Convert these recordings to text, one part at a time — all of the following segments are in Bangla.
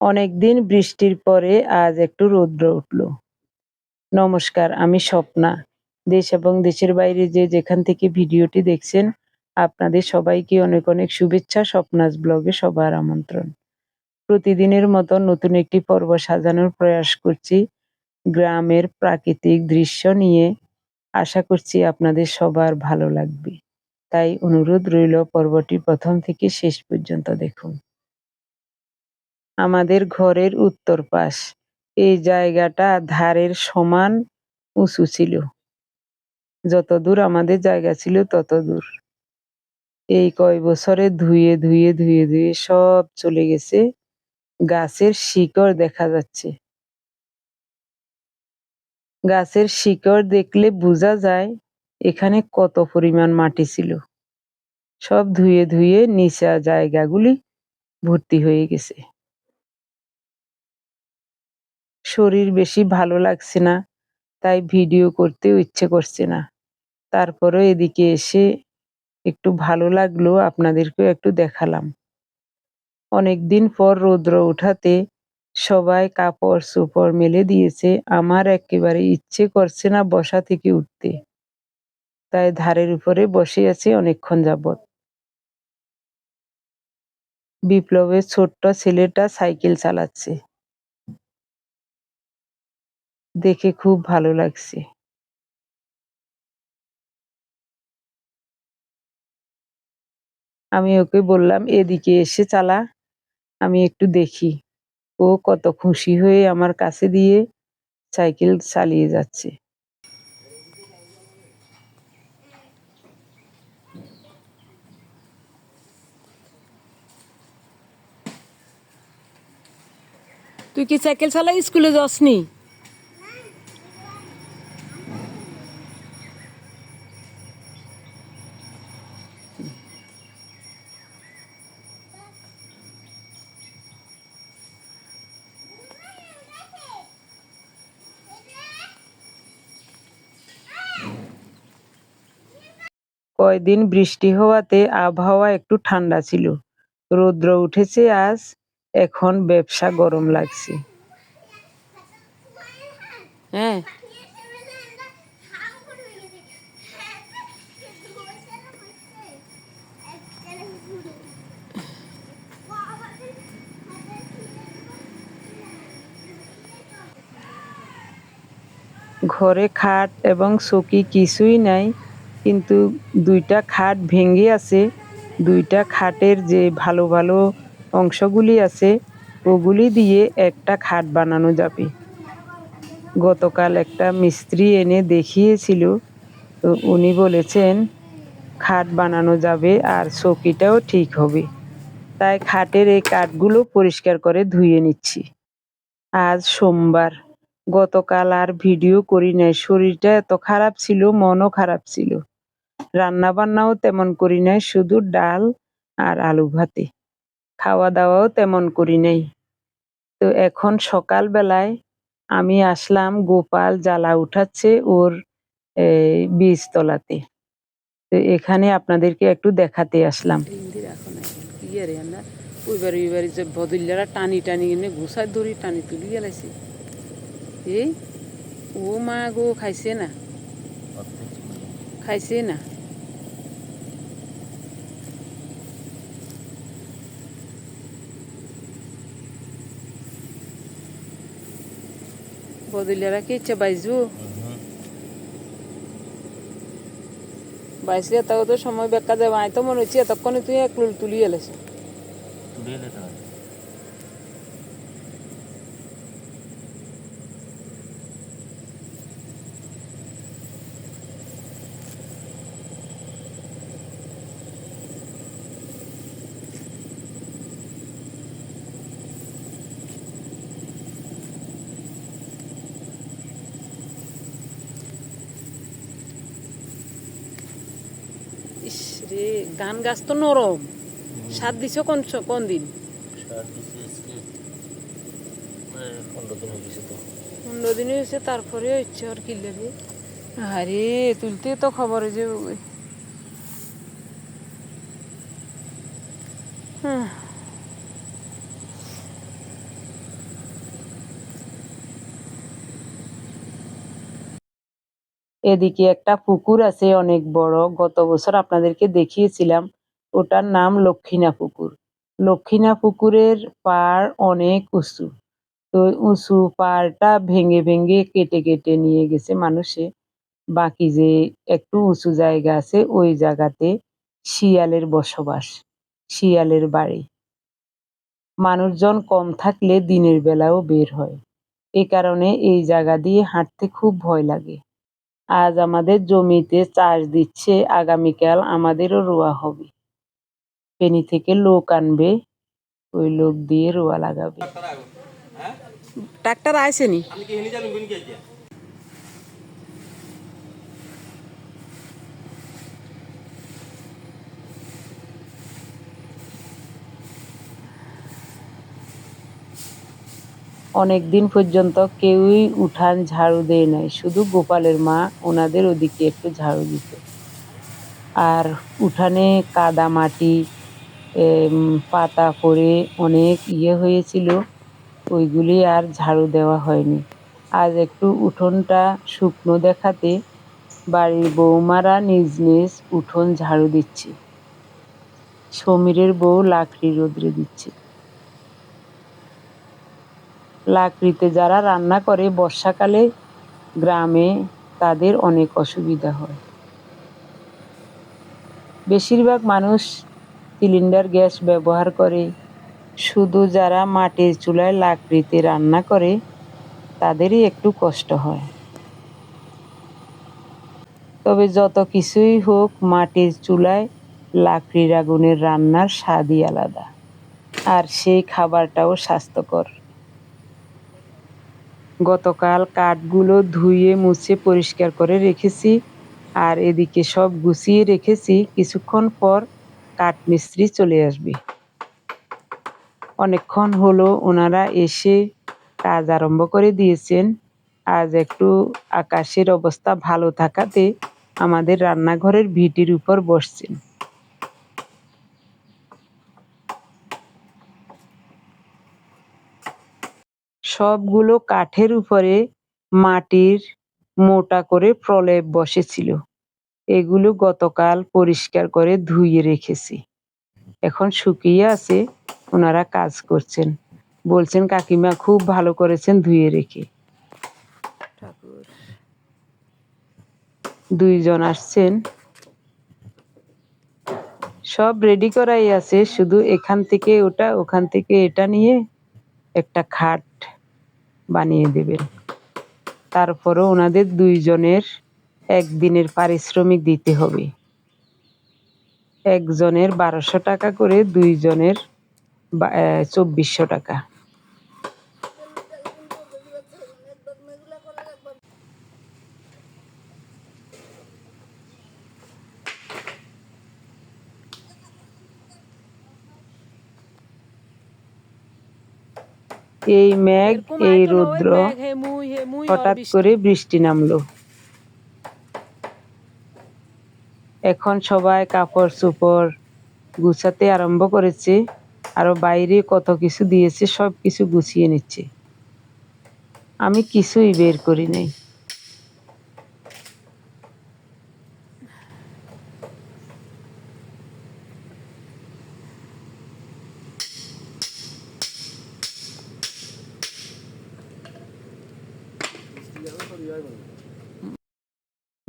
অনেকদিন বৃষ্টির পরে আজ একটু রৌদ্র উঠল। নমস্কার, আমি স্বপ্না। দেশ এবং দেশের বাইরে যে যেখান থেকে ভিডিওটি দেখছেন, আপনাদের সবাইকে অনেক অনেক শুভেচ্ছা, স্বপ্নাস ব্লগে সবার আমন্ত্রণ। প্রতিদিনের মতো নতুন একটি পর্ব সাজানোর প্রয়াস করছি। গ্রামের প্রাকৃতিক দৃশ্য নিয়ে আশা করছি আপনাদের সবার ভালো লাগবে। তাই অনুরোধ রইল পর্বটি প্রথম থেকে শেষ পর্যন্ত দেখুন। আমাদের ঘরের উত্তর পাশ। এই জায়গাটা ধারের সমান উঁচু ছিল। যত দূর আমাদের জায়গা ছিল, তত দূর। এই কয় বছরে ধুয়ে ধুয়ে ধুয়ে ধুয়ে সব চলে গেছে। গাছের শিকড় দেখা যাচ্ছে। গাছের শিকড় দেখলে বোঝা যায় এখানে কত পরিমাণ মাটি ছিল। সব ধুয়ে ধুয়ে নিচা জায়গাগুলি ভর্তি হয়ে গেছে। শরীর বেশি ভালো লাগছে না, তাই ভিডিও করতে ইচ্ছে করছে না। তারপরে এদিকে এসে একটু ভালো লাগল, আপনাদেরকেও একটু দেখালাম। অনেকদিন পর রৌদ্র উঠাতে সবাই কাপড় চোপড় মেলে দিয়েছে, আমার একেবারে ইচ্ছে করছে না বসা থেকে উঠতে। তাই ধারের উপরে বসে আছি অনেকক্ষণ যাবৎ। বিপ্লবের ছোট্ট ছেলেটা সাইকেল চালাচ্ছে। দেখে খুব ভালো লাগছে। আমি ওকে বললাম, এদিকে এসে চালা, আমি একটু দেখি। ও কত খুশি হয়ে আমার কাছে দিয়ে সাইকেল চালিয়ে যাচ্ছে। তুই কি সাইকেল চালাই স্কুলে যাসনি? কয়দিন বৃষ্টি হওয়াতে আবহাওয়া একটু ঠান্ডা ছিল। রৌদ্র উঠেছে আজ এখন ব্যবসা গরম লাগছে। হ্যাঁ। ঘরে খাট এবং চকি কিছুই নাই। কিন্তু দুইটা খাট ভেঙে আছে, দুইটা খাটের যে ভালো ভালো অংশগুলি আছে, ওগুলি দিয়ে একটা খাট বানানো যাবে। গতকাল একটা মিস্ত্রি এনে দেখিয়েছিল, তো উনি বলেছেন, খাট বানানো যাবে আর চকিটাও ঠিক হবে। তাই খাটের এই কাঠগুলো পরিষ্কার করে ধুয়ে নিচ্ছি। আজ সোমবার। গতকাল আর ভিডিও করি নাই। শরীরটা এত খারাপ ছিল, মনও খারাপ ছিল। রান্না বান্নাও তেমন করি নাই শুধু ডাল আর আলু ভাতে। খাওয়া দাওয়াও তেমন করি নাই। তো এখন সকাল বেলায় আমি আসলাম গোপাল জ্বালা উঠাচ্ছে ওর এই বীজতলাতে। তো এখানে আপনাদেরকে একটু দেখাতে আসলাম। ইয়ে ওইবার ওইবার যে বদলিয়ারা টানি টানি এনে ঘুষার ধরি টানি তুলি গেলাইছে এই ও মা গো খাইছে না। খাইছে না বদলিয়ারা কি ইচ্ছে বাইজু বাইসলে তাও তো সময় বেকা যাবে আয় তো মনে হচ্ছে এতক্ষণে তুই এক লুল তুলি এলেছে। তুলিয়ে দিতে হয় ইস রে গান গাছ তো নরম। সাত দিছ কোন কোন দিন? পনেরো দিন হয়ে হয়েছে তারপরে ইচ্ছে আর কি লেগে আরে তুলতে তো খবর যে এদিকে একটা পুকুর আছে অনেক বড়। গত বছর আপনাদেরকে দেখিয়েছিলাম। ওটার নাম লক্ষ্মীনা পুকুর। লক্ষ্মীনা পুকুরের পাড় অনেক উঁচু। তো উঁচু পাড়টা ভেঙে ভেঙে কেটে কেটে নিয়ে গেছে মানুষে। বাকি যে একটু উঁচু জায়গা আছে, ওই জায়গাতে শিয়ালের বসবাস, শিয়ালের বাড়ি। মানুষজন কম থাকলে দিনের বেলাও বের হয়। এ কারণে এই জায়গা দিয়ে হাঁটতে খুব ভয় লাগে। আজ আমাদের জমিতে চাষ দিচ্ছে আগামীকাল আমাদেরও রোয়া হবে। ফেনি থেকে লোক আনবে ওই লোক দিয়ে রোয়া লাগাবে। ট্রাক্টর আইসেনি আমি কি হেলি যাবেন কোন কে অনেক দিন পর্যন্ত কেউই উঠান ঝাড়ু দেয় নাই। শুধু গোপালের মা ওনাদের ওদিকে একটু ঝাড়ু দিত। আর উঠানে কাদা মাটি পাতা পড়ে অনেক ইয়ে হয়েছিল, ওইগুলি আর ঝাড়ু দেওয়া হয়নি। আজ একটু উঠোনটা শুকনো দেখাতে বাড়ির বৌমারা নিজ নিজ উঠোন ঝাড়ু দিচ্ছে। সমীরের বউ লাকড়ি রোদ্রে দিচ্ছে। লাকড়িতে যারা রান্না করে, বর্ষাকালে গ্রামে তাদের অনেক অসুবিধা হয়। বেশিরভাগ মানুষ সিলিন্ডার গ্যাস ব্যবহার করে। শুধু যারা মাটির চুলায় লাকড়িতে রান্না করে, তাদেরই একটু কষ্ট হয়। তবে যত কিছুই হোক, মাটির চুলায় লাকড়ির আগুনের রান্নার স্বাদই আলাদা। আর সেই খাবারটাও স্বাস্থ্যকর। গতকাল কাঠগুলো ধুয়ে, মুছে, পরিষ্কার করে রেখেছি আর এদিকে সব গুছিয়ে রেখেছি। কিছুক্ষণ পর কাঠমিস্ত্রি চলে আসবে। অনেকক্ষণ হলো ওনারা এসে কাজ আরম্ভ করে দিয়েছেন। আজ একটু আকাশের অবস্থা ভালো থাকাতে আমাদের রান্নাঘরের ভিটির উপর বসছেন। সবগুলো কাঠের উপরে মাটির মোটা করে প্রলেপ বসেছিল। এগুলো গতকাল পরিষ্কার করে ধুয়ে রেখেছি। এখন শুকিয়ে আছে ওনারা কাজ করছেন। বলছেন কাকিমা খুব ভালো করেছেন ধুয়ে রেখে। ঠাকুর। দুইজন আসছেন। সব রেডি করাই আছে শুধু এখান থেকে ওটা ওখান থেকে এটা নিয়ে একটা খাট বানিয়ে দেবেন। তারপরও ওনাদের দুইজনের একদিনের পারিশ্রমিক দিতে হবে। একজনের বারোশো টাকা করে, দুইজনের চব্বিশশো টাকা। এই মেঘ এই রুদ্র হঠাৎ করে বৃষ্টি নামলো। এখন সবাই কাপড় চোপড় গুছাতে আরম্ভ করেছে আর বাইরে কত কিছু দিয়েছে সব কিছু গুছিয়ে নিচ্ছে। আমি কিছুই বের করি নাই।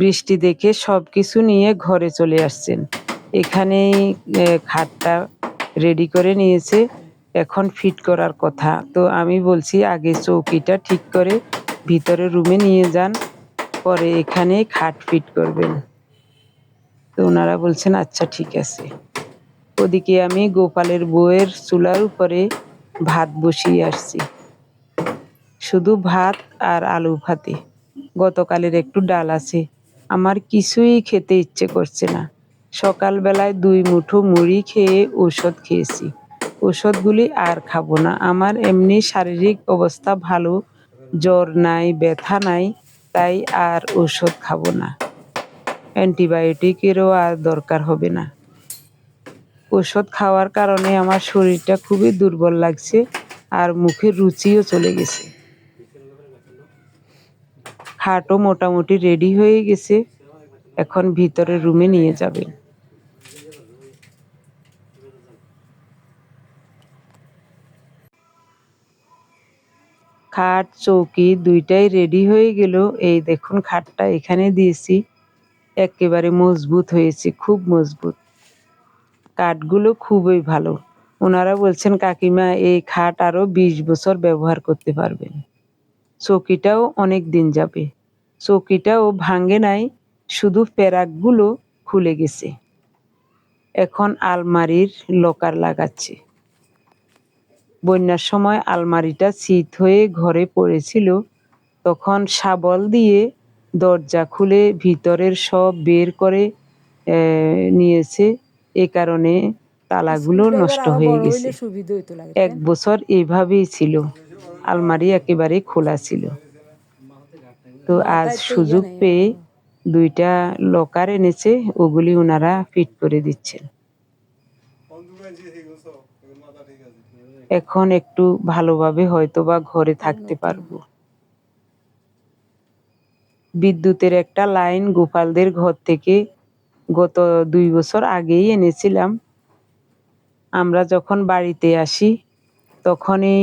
বৃষ্টি দেখে সব কিছু নিয়ে ঘরে চলে আসছেন। এখানেই খাটটা রেডি করে নিয়েছে। এখন ফিট করার কথা। তো আমি বলছি, আগে চৌকিটা ঠিক করে ভিতরে রুমে নিয়ে যান। পরে এখানে খাট ফিট করবেন। তো ওনারা বলছেন আচ্ছা ঠিক আছে। ওদিকে আমি গোপালের বউয়ের চুলার উপরে ভাত বসিয়ে আসছি। শুধু ভাত আর আলু ভাতে। গতকালের একটু ডাল আছে। আমার কিছুই খেতে ইচ্ছে করছে না। সকালবেলায় দুই মুঠো মুড়ি খেয়ে ঔষধ খেয়েছি। ওষুধগুলি আর খাব না। আমার এমনি শারীরিক অবস্থা ভালো, জ্বর নাই, ব্যথা নাই, তাই আর ওষুধ খাব না। অ্যান্টিবায়োটিকেরও আর দরকার হবে না। ওষুধ খাওয়ার কারণে আমার শরীরটা খুবই দুর্বল লাগছে আর মুখের রুচিও চলে গেছে। খাটও মোটামুটি রেডি হয়ে গেছে। এখন ভিতরে রুমে নিয়ে যাবেন খাট, চৌকি দুইটাই রেডি হয়ে গেল। এই দেখুন খাটটা এখানে দিয়েছি। একেবারে মজবুত হয়েছে, খুব মজবুত। কাঠগুলো খুবই ভালো। ওনারা বলছেন, কাকিমা, এই খাট আরও বিশ বছর ব্যবহার করতে পারবেন। চৌকিটাও অনেক দিন যাবে। চৌকিটাও ভাঙে নাই শুধু প্যারাকগুলো খুলে গেছে। এখন আলমারির লকার লাগাচ্ছে। বন্যার সময় আলমারিটা শীত হয়ে ঘরে পড়েছিল তখন শাবল দিয়ে দরজা খুলে ভিতরের সব বের করে আহ, নিয়েছে। এ কারণে তালাগুলো নষ্ট হয়ে গেছে। এক বছর এভাবেই ছিল। আলমারি একেবারে খোলা ছিল। তো আজ সুযোগ পেয়ে দুইটা লকার এনেছে ওগুলি ওনারা ফিট করে দিচ্ছেন। এখন একটু ভালোভাবে হয়তো বা ঘরে থাকতে পারব। বিদ্যুতের একটা লাইন গোপালদের ঘর থেকে গত দুই বছর আগেই এনেছিলাম। আমরা যখন বাড়িতে আসি তখনই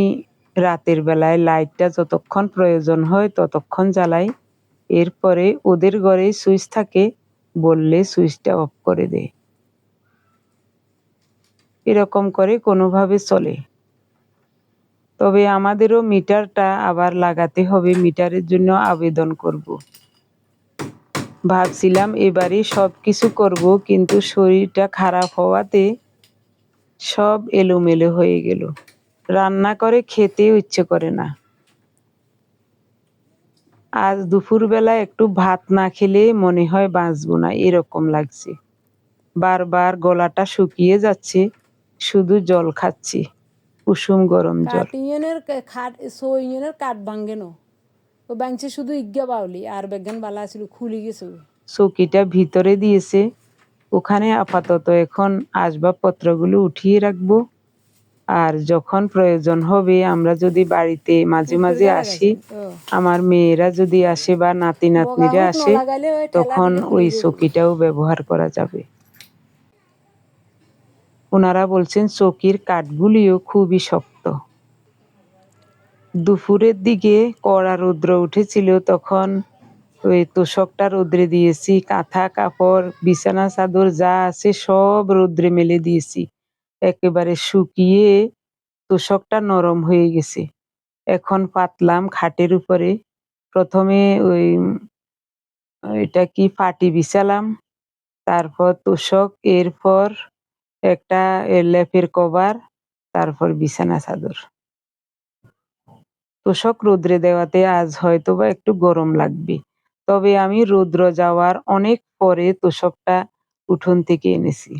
রাতের বেলায় লাইটটা যতক্ষণ প্রয়োজন হয় ততক্ষণ জ্বালাই। এরপরে ওদের ঘরে সুইচ থাকে, বললে সুইচটা অফ করে দেয় এরকম করে কোনোভাবে চলে। তবে আমাদেরও মিটারটা আবার লাগাতে হবে, মিটারের জন্য আবেদন করব। ভাবছিলাম এবারে সব কিছু করব, কিন্তু শরীরটা খারাপ হওয়াতে সব এলোমেলো হয়ে গেল। রান্না করে খেতে ইচ্ছে করে না। আজ দুপুরবেলা একটু ভাত না খেলে মনে হয় বাঁচবো না এরকম লাগছে। বারবার গলাটা শুকিয়ে যাচ্ছে শুধু জল খাচ্ছি কুসুম গরম জল। ইউনিয়নের খাট সো ইউনিয়নের কাঠ ভাঙ্গে নো। ও ব্যাংছে শুধু ইজ্ঞা বাউলি আর বেগান বালা ছিল খুলি গেছে। চৌকিটা ভিতরে দিয়েছে ওখানে আপাতত এখন আসবাবপত্রগুলো উঠিয়ে রাখব। আর যখন প্রয়োজন হবে আমরা যদি বাড়িতে মাঝে মাঝে আসি আমার মেয়েরা যদি আসে বা নাতি নাতনিরা আসে তখন ওই। চৌকিটাও ব্যবহার করা যাবে। ওনারা বলছেন চৌকির কাঠগুলিও খুবই শক্ত। দুপুরের দিকে কড়া রৌদ্র উঠেছিল তখন ওই তোষকটা রৌদ্রে দিয়েছি কাঁথা কাপড় বিছানা চাদর যা আছে সব রৌদ্রে মেলে দিয়েছি। একেবারে শুকিয়ে তোষকটা নরম হয়ে গেছে। এখন পাতলাম খাটের উপরে। প্রথমে ওই এটা কি পাটি বিছালাম, তারপর তোষক, এরপর একটা লেপের কভার, তারপর বিছানা চাদর। তোষক রোদ্রে দেওয়াতে আজ হয়তো বা একটু গরম লাগবে, তবে আমি রৌদ্র যাওয়ার অনেক পরে তোষকটা উঠোন থেকে এনেছি।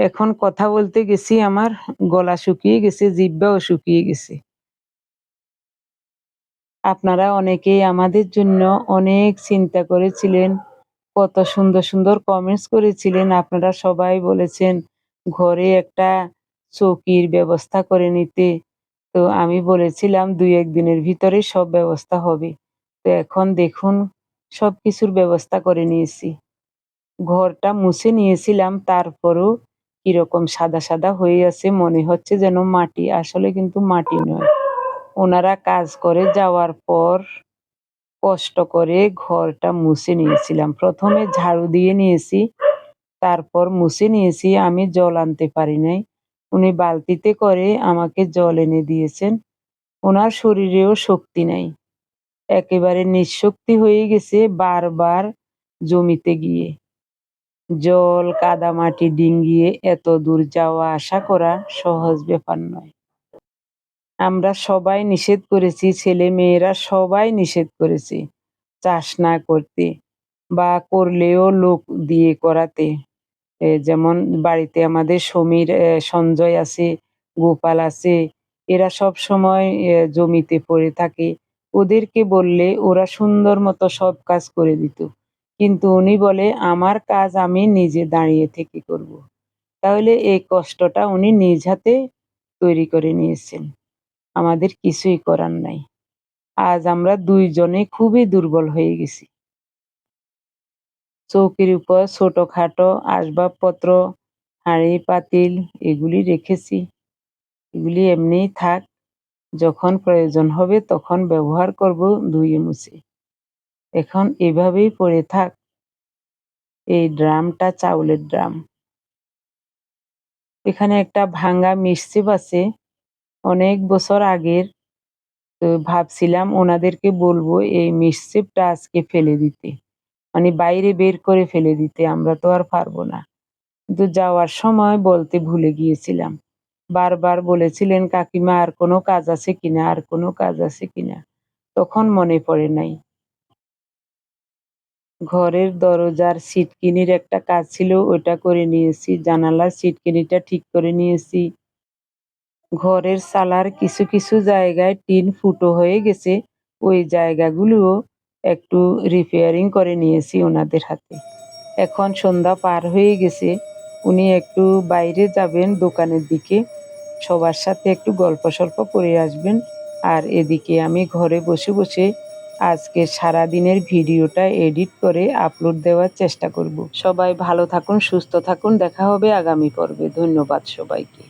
এখন কথা বলতে গেছি আমার গলা শুকিয়ে গেছে, জিব্বাও শুকিয়ে গেছে। আপনারা অনেকেই আমাদের জন্য অনেক চিন্তা করেছিলেন, কত সুন্দর সুন্দর কমেন্টস করেছিলেন। আপনারা সবাই বলেছেন, ঘরে একটা চৌকির ব্যবস্থা করে নিতে। তো আমি বলেছিলাম, দুই একদিনের ভিতরে সব ব্যবস্থা হবে। তো এখন দেখুন সব কিছুর ব্যবস্থা করে নিয়েছি। ঘরটা মুছে নিয়েছিলাম, তারপরও কীরকম সাদা সাদা হয়ে আছে, মনে হচ্ছে যেন মাটি। আসলে কিন্তু মাটি নয়। ওনারা কাজ করে যাওয়ার পর কষ্ট করে ঘরটা মুছে নিয়েছিলাম। প্রথমে ঝাড়ু দিয়ে নিয়েছি, তারপর মুছে নিয়েছি, আমি জল আনতে পারি নাই। উনি বালতিতে করে আমাকে জল এনে দিয়েছেন। ওনার শরীরেও শক্তি নাই। একেবারে নিঃশক্তি হয়ে গেছে বারবার জমিতে গিয়ে। জল কাদামাটি ডিঙ্গিয়ে এত দূর যাওয়া আসা করা সহজ ব্যাপার নয়। আমরা সবাই নিষেধ করেছি, ছেলে মেয়েরা সবাই নিষেধ করেছি চাষ না করতে বা করলেও লোক দিয়ে করাতে। যেমন বাড়িতে আমাদের সমীর সঞ্জয় আছে, গোপাল আছে, এরা সব সময় জমিতে পড়ে থাকে। ওদেরকে বললে ওরা সুন্দর মতো সব কাজ করে দিত। কিন্তু উনি বলে, আমার কাজ আমি নিজে দাঁড়িয়ে থেকে করব। তাহলে এই কষ্টটা উনি নিজ হাতে তৈরি করে নিয়েছেন। আমাদের কিছুই করার নাই। আজ আমরা দুইজনে খুবই দুর্বল হয়ে গেছি। চৌকির উপর ছোটখাটো আসবাবপত্র, হাঁড়ি, পাতিল এগুলি রেখেছি। এগুলি এমনিই থাক, যখন প্রয়োজন হবে তখন ব্যবহার করব ধুয়ে মুছে। এখন এভাবেই পড়ে থাক। এই ড্রামটা চাউলের ড্রাম। এখানে একটা ভাঙ্গা মিষ্টিপ আছে অনেক বছর আগের, তো ভাবছিলাম ওনাদেরকে বলব এই মিষ্টিপটা আজকে ফেলে দিতে। মানে বাইরে বের করে ফেলে দিতে, আমরা তো আর পারব না। কিন্তু যাওয়ার সময় বলতে ভুলে গিয়েছিলাম। বারবার বলেছিলেন, কাকিমা, আর কোনো কাজ আছে কিনা? আর কোনো কাজ আছে কিনা? তখন মনে পড়ে নাই। ঘরের দরজার সিটকিনির একটা কাজ ছিল ওটা করে নিয়েছি। জানালার সিটকিনিটা ঠিক করে নিয়েছি। ঘরের সালার কিছু কিছু জায়গায় টিন ফুটো হয়ে গেছে। ওই জায়গাগুলোও একটু রিপেয়ারিং করে নিয়েছি ওনাদের হাতে। এখন সন্ধ্যা পার হয়ে গেছে। উনি একটু বাইরে যাবেন দোকানের দিকে। সবার সাথে একটু গল্প সল্প করে আসবেন। আর এদিকে আমি ঘরে বসে বসে আজকে সারা দিনের ভিডিওটা এডিট করে আপলোড দেওয়ার চেষ্টা করব। সবাই ভালো থাকুন, সুস্থ থাকুন। দেখা হবে আগামী পর্বে। ধন্যবাদ সবাইকে।